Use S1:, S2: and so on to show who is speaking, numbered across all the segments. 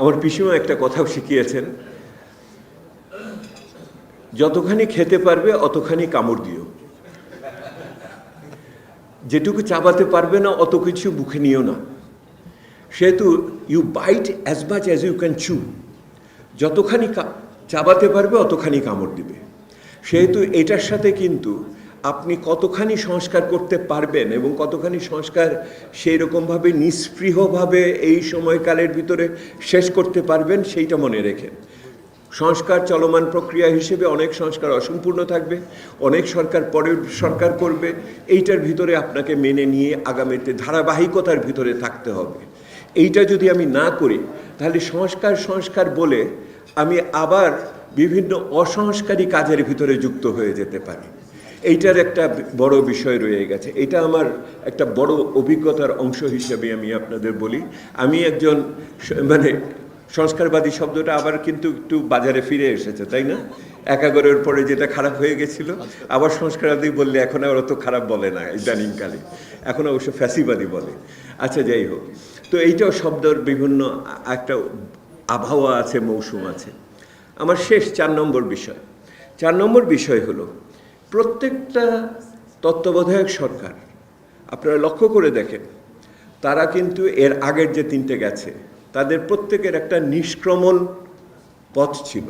S1: আমার পিসিমা একটা কথাও শিখিয়েছেন, যতখানি খেতে পারবে, অতখানি কামড় দিও। যেটুকু চাবাতে পারবে না, অত কিছু মুখে নিও না। সেহেতু you bite as much as you can chew যতখানি চাবাতে পারবে, অতখানি কামড় দিবে। সেহেতু এটার সাথে কিন্তু আপনি কতখানি সংস্কার করতে পারবেন এবং কতখানি সংস্কার সেই রকমভাবে নিস্পৃহভাবে এই সময়কালের ভিতরে শেষ করতে পারবেন সেইটা মনে রেখেন সংস্কার চলমান প্রক্রিয়া হিসেবে অনেক সংস্কার অসম্পূর্ণ থাকবে, অনেক সরকার পরে সরকার করবে, এইটার ভিতরে আপনাকে মেনে নিয়ে আগামীতে ধারাবাহিকতার ভিতরে থাকতে হবে। এইটা যদি আমি না করি, তাহলে সংস্কার সংস্কার বলে আমি আবার বিভিন্ন অসংস্কারী কাজের ভিতরে যুক্ত হয়ে যেতে পারি। এইটার একটা বড় বিষয় রয়ে গেছে। এটা আমার একটা বড় অভিজ্ঞতার অংশ হিসেবে আমি আপনাদের বলি। আমি একজন মানে সংস্কারবাদী শব্দটা আবার কিন্তু একটু বাজারে ফিরে এসেছে, তাই না? একাগরের পরে যেটা খারাপ হয়ে গেছিল, আবার সংস্কারবাদী বললে এখন আর অত খারাপ বলে না ইদানিংকালে। এখন অবশ্য ফ্যাসিবাদী বলে। আচ্ছা যাই হোক। তো এইটাও শব্দের বিভিন্ন একটা আবহাওয়া আছে, মৌসুম আছে। আমার শেষ চার নম্বর বিষয়। চার নম্বর বিষয় হলো প্রত্যেকটা তত্ত্বাবধায়ক সরকার, আপনারা লক্ষ্য করে দেখেন, তারা কিন্তু এর আগের যে তিনটে গেছে, তাদের প্রত্যেকের একটা নিষ্ক্রমণ পথ ছিল।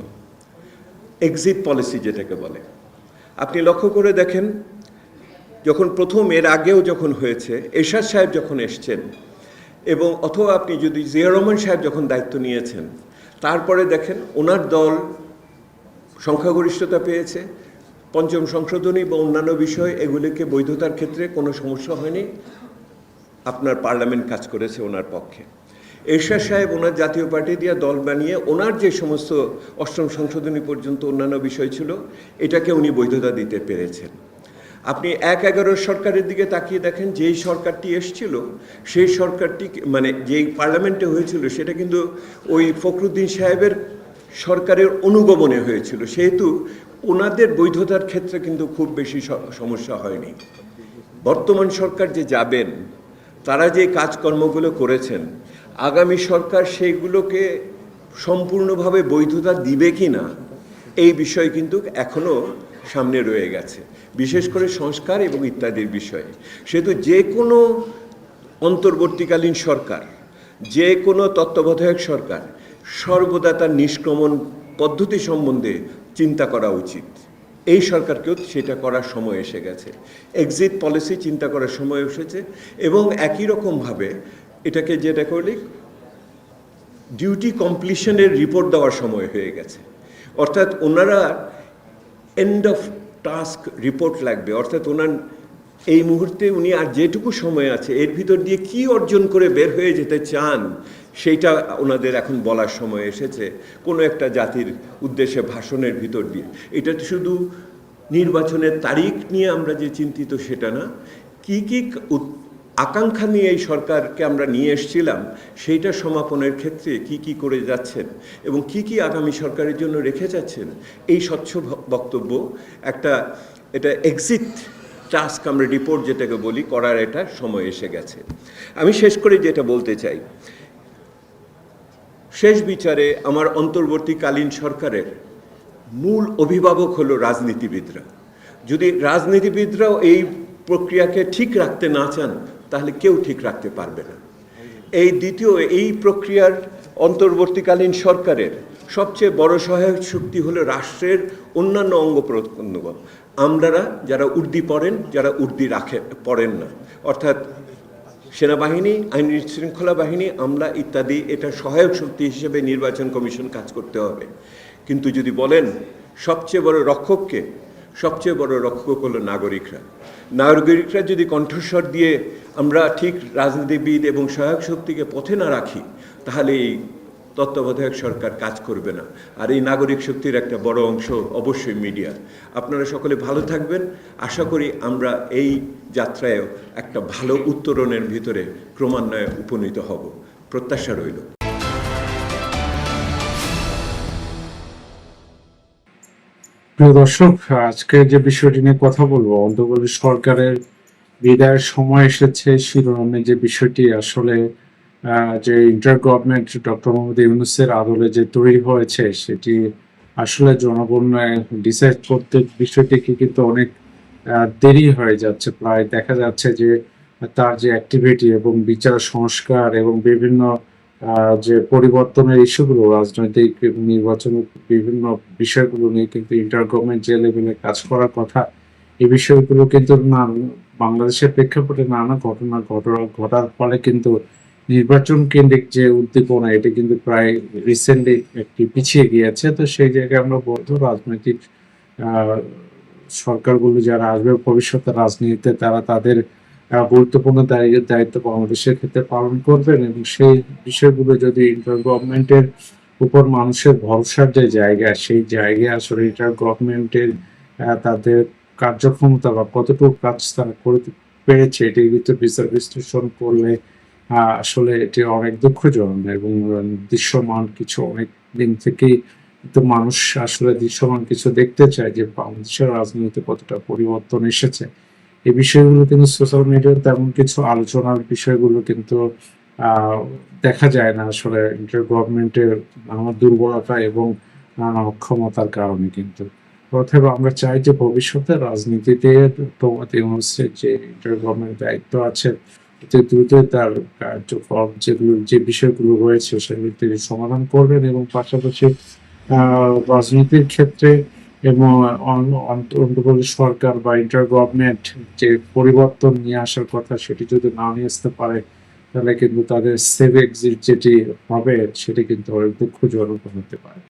S1: এক্সিট পলিসি যেটাকে বলে। আপনি লক্ষ্য করে দেখেন, যখন প্রথম এর আগেও যখন হয়েছে, এরশাদ সাহেব যখন এসছেন এবং অথবা আপনি যদি জিয়া রহমান সাহেব যখন দায়িত্ব নিয়েছেন, তারপরে দেখেন ওনার দল সংখ্যাগরিষ্ঠতা পেয়েছে পঞ্চম সংশোধনী বা অন্যান্য বিষয়, এগুলিকে বৈধতার ক্ষেত্রে কোনো সমস্যা হয়নি। আপনার পার্লামেন্ট কাজ করেছে ওনার পক্ষে। এরশাদ সাহেব ওনার জাতীয় পার্টি দিয়ে দল বানিয়ে ওনার যে সমস্ত অষ্টম সংশোধনী পর্যন্ত অন্যান্য বিষয় ছিল, এটাকে উনি বৈধতা দিতে পেরেছেন। আপনি এক এগারোর সরকারের দিকে তাকিয়ে দেখেন, যেই সরকারটি এসছিল, সেই সরকারটি মানে যেই পার্লামেন্টে হয়েছিল, সেটা কিন্তু ওই ফখরুদ্দিন সাহেবের সরকারের অনুগমনে হয়েছিল। সেহেতু ওনাদের বৈধতার ক্ষেত্রে কিন্তু খুব বেশি সমস্যা হয়নি। বর্তমান সরকার যে যাবেন, তারা যে কাজকর্মগুলো করেছেন, আগামী সরকার সেইগুলোকে সম্পূর্ণভাবে বৈধতা দিবে কি না এই বিষয় কিন্তু এখনও সামনে রয়ে গেছে। বিশেষ করে সংস্কার এবং ইত্যাদির বিষয়ে। সেহেতু যে কোনো অন্তর্বর্তীকালীন সরকার, যে কোনো তত্ত্বাবধায়ক সরকার সর্বদা তার নিষ্ক্রমণ পদ্ধতি সম্বন্ধে চিন্তা করা উচিত। এই সরকারকেও সেটা করার সময় এসে গেছে। এক্সিট পলিসি চিন্তা করার সময় এসেছে এবং একই রকমভাবে এটাকে যেটা করলে ডিউটি কমপ্লিশনের রিপোর্ট দেওয়ার সময় হয়ে গেছে। অর্থাৎ ওনারা এন্ড অফ টাস্ক রিপোর্ট লাগবে। অর্থাৎ ওনার এই মুহূর্তে উনি আর যেটুকু সময় আছে, এর ভিতর দিয়ে কি অর্জন করে বের হয়ে যেতে চান সেইটা ওনাদের এখন বলার সময় এসেছে কোনো একটা জাতির উদ্দেশ্যে ভাষণের ভিতর দিয়ে। এটা শুধু নির্বাচনের তারিখ নিয়ে আমরা যে চিন্তিত সেটা না, কি কি আকাঙ্ক্ষা নিয়ে এই সরকারকে আমরা নিয়ে এসেছিলাম সেইটা সমাপনের ক্ষেত্রে কি কি করে যাচ্ছেন এবং কি কি আগামী সরকারের জন্য রেখে যাচ্ছেন, এই স্বচ্ছ বক্তব্য, একটা, এটা এক্সিট টাস্ক আমরা রিপোর্ট যেটাকে বলি, করার এটা সময় এসে গেছে। আমি শেষ করে যেটা বলতে চাই, শেষ বিচারে আমার অন্তর্বর্তীকালীন সরকারের মূল অভিভাবক হলো রাজনীতিবিদরা। যদি রাজনীতিবিদরাও এই প্রক্রিয়াকে ঠিক রাখতে না চান, তাহলে কেউ ঠিক রাখতে পারবে না। এই দ্বিতীয়, এই প্রক্রিয়ার অন্তর্বর্তীকালীন সরকারের সবচেয়ে বড় সহায়ক শক্তি হলো রাষ্ট্রের অন্যান্য অঙ্গ প্রত্যঙ্গ আমরারা যারা উর্দি পড়েন, যারা উর্দি রাখে, পড়েন না। অর্থাৎ সেনাবাহিনী, আইন শৃঙ্খলা বাহিনী, আমলা ইত্যাদি, এটা সহায়ক শক্তি হিসেবে নির্বাচন কমিশন কাজ করতে হবে। কিন্তু যদি বলেন, সবচেয়ে বড় রক্ষককে, সবচেয়ে বড় রক্ষক হলো নাগরিকরা। নাগরিকরা যদি কণ্ঠস্বর দিয়ে আমরা ঠিক রাজনীতিবিদ এবং সহায়ক শক্তিকে পথে না রাখি, তাহলে এই তত্ত্বাবধায়ক সরকার কাজ করবে না। আর এই নাগরিক শক্তির একটা বড় অংশ অবশ্যই মিডিয়া। আপনারা সকলে ভালো থাকবেন। আশা করি আমরা এই যাত্রায়ও একটা ভালো উত্তরণের ভিতরে ক্রমান্বয়ে উপনীত হব। প্রত্যাশা রইল।
S2: প্রিয় দর্শক, আজকে যে বিষয়টি নিয়ে কথা বলব, অন্তর্বর্তী সরকারের বিদায়ের সময় এসেছে। শিরোনামে যে বিষয়টি আসলে যে ইন্টার গভর্নমেন্ট ডক্টর মোহাম্মদ ইউনুসের আদলে যে তৈরি হয়েছে, সেটি আসলে জনগণ ডিসাইড করতে বিষয়টিকে কিন্তু অনেক দেরি হয়ে যাচ্ছে। প্রায় দেখা যাচ্ছে যে তার যে অ্যাক্টিভিটি এবং বিচার সংস্কার এবং বিভিন্ন যে পরিবর্তনের ইস্যুগুলো, রাজনৈতিক নির্বাচন, বিভিন্ন বিষয়গুলো নিয়ে কিন্তু ইন্টার গভর্নমেন্ট যে লেভেলে কাজ করার কথা, এই বিষয়গুলো কিন্তু না বাংলাদেশের প্রেক্ষাপটে নানা ঘটনা, ঘটার ফলে কিন্তু নির্বাচন কেন্দ্রিক যে উদ্দীপনা, এটা কিন্তু প্রায় রিসেন্টলি একটি পিছিয়ে গিয়েছে। তো সেই জায়গায় আমরা বলব রাজনৈতিক সরকারগুলো যারা আসবে, ভবিষ্যতে রাজনীতিতে তারা তাদের গুরুত্বপূর্ণ দায়িত্ব বাংলাদেশের ক্ষেত্রে পালন করবেন এবং সেই বিষয়গুলো যদি ইন্টার গভর্নমেন্টের উপর মানুষের ভরসার যে জায়গা, সেই জায়গায় আসলে ইন্টার গভর্নমেন্টের তাদের কার্যক্ষমতা বা কতটুকু কাজ তারা করতে পেরেছে, এটির ভিতরে বিচার বিশ্লেষণ করলে আসলে এটি অনেক দুঃখজনক এবং দৃশ্যমান কিছু অনেক দিন থেকেই তো মানুষ আসলে দৃশ্যমান কিছু দেখতে চায় যে বাংলাদেশের রাজনীতিতে কতটা পরিবর্তন এসেছে। এই বিষয়গুলো কিন্তু সোশ্যাল মিডিয়ায় তেমন কিছু আলোচনার বিষয়গুলো কিন্তু দেখা যায় না আসলে ইন্টার গভর্নমেন্টের আমার দুর্বলতা এবং নানা অক্ষমতার কারণে কিন্তু। অথবা আমরা চাই যে ভবিষ্যতে রাজনীতিতে তোমাদের যে ইন্টার গভর্নমেন্ট দায়িত্ব আছে অতি দ্রুত তার কার্যক্রম যেগুলো, যে বিষয়গুলো রয়েছে সেগুলো তিনি সমাধান করবেন এবং পাশাপাশি রাজনীতির ক্ষেত্রে এবং অন- অন্ত- অন্তর্বর্তী সরকার বা ইন্টার গভর্নমেন্ট যে পরিবর্তন নিয়ে আসার কথা সেটি যদি না নিয়ে আসতে পারে, তাহলে কিন্তু তাদের সেভ এক্সিট যেটি হবে সেটি কিন্তু অনেক দুঃখজনক হতে পারে।